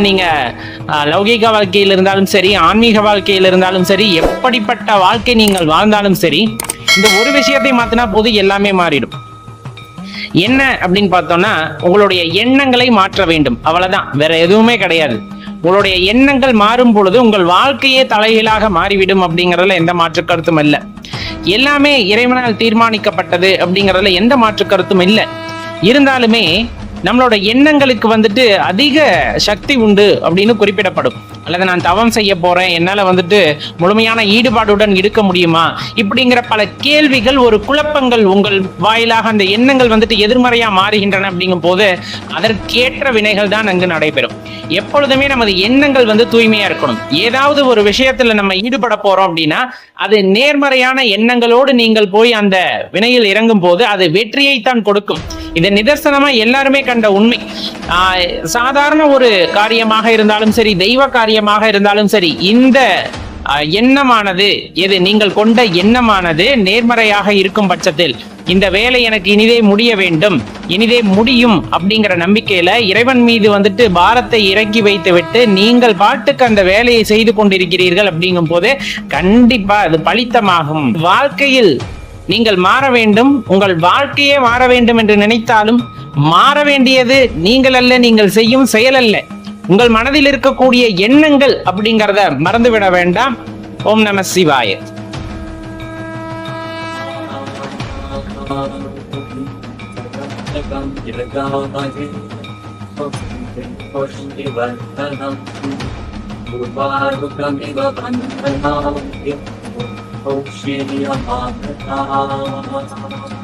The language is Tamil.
நீங்க லௌகிக லௌகீக வாழ்க்கையில் இருந்தாலும் சரி ஆன்மீக வாழ்க்கையில் இருந்தாலும் சரி எப்படிப்பட்ட வாழ்க்கை நீங்கள் வாழ்ந்தாலும் சரி இந்த ஒரு விஷயத்தை மாத்தினா போது எல்லாமே மாறிடும். என்ன அப்படின்னு பார்த்தோம்னா உங்களுடைய எண்ணங்களை மாற்ற வேண்டும். அவ்வளவுதான். வேற எதுவுமே கிடையாது. உங்களுடைய எண்ணங்கள் மாறும் பொழுது உங்கள் வாழ்க்கையே தலைகீழாக மாறிவிடும் அப்படிங்கறதுல எந்த மாற்று கருத்தும் இல்லை. எல்லாமே இறைவனால் தீர்மானிக்கப்பட்டது அப்படிங்கறதுல எந்த மாற்று கருத்தும் இல்லை. இருந்தாலுமே நம்மளோட எண்ணங்களுக்கு வந்துட்டு அதிக சக்தி உண்டு அப்படின்னு குறிப்பிடப்படும். அல்லது நான் தவம் செய்ய போறேன் என்னால வந்துட்டு முழுமையான ஈடுபாடுடன் இருக்க முடியுமா? இப்படிங்கிற பல கேள்விகள் ஒரு குழப்பங்கள் உங்கள் வாயிலாக அந்த எண்ணங்கள் வந்துட்டு எதிர்மறையா மாறுகின்றன அப்படிங்கும் போது அதற்கேற்ற வினைகள் தான் அங்கு நடைபெறும். எப்பொழுதுமே நமது எண்ணங்கள் வந்து தூய்மையா இருக்கணும். ஏதாவது ஒரு விஷயத்துல நம்ம ஈடுபட போறோம் அப்படின்னா அது நேர்மறையான எண்ணங்களோடு நீங்கள் போய் அந்த வினையில் இறங்கும் போது அது வெற்றியை தான் கொடுக்கும். இது நிதர்சனமா எல்லாருமே கண்ட உண்மை. சாதாரண ஒரு காரியமாக இருந்தாலும் சரி தெய்வ காரியமாக இருந்தாலும் சரி இந்த எண்ணமானது எது நீங்கள் கொண்ட எண்ணமானது நேர்மறையாக இருக்கும் பட்சத்தில் இந்த வேலை எனக்கு இனிதே முடிய வேண்டும் இனிதே முடியும் அப்படிங்கிற நம்பிக்கையில இறைவன் மீது வந்துட்டு பாரத்தை இறக்கி வைத்து விட்டு நீங்கள் பாட்டுக்கு அந்த வேலையை செய்து கொண்டிருக்கிறீர்கள் அப்படிங்கும் போது கண்டிப்பா அது பலித்தமாகும். வாழ்க்கையில் நீங்கள் மாற வேண்டும் உங்கள் வாழ்க்கையே மாற வேண்டும் என்று நினைத்தாலும் மாற வேண்டியது நீங்கள் அல்ல நீங்கள் செய்யும் செயல் அல்ல. உங்கள் மனதில் இருக்கக்கூடிய எண்ணங்கள் அப்படிங்கிறத மறந்துவிட வேண்டாம். ஓம் நம சிவாய. Hope she be upon the clouds.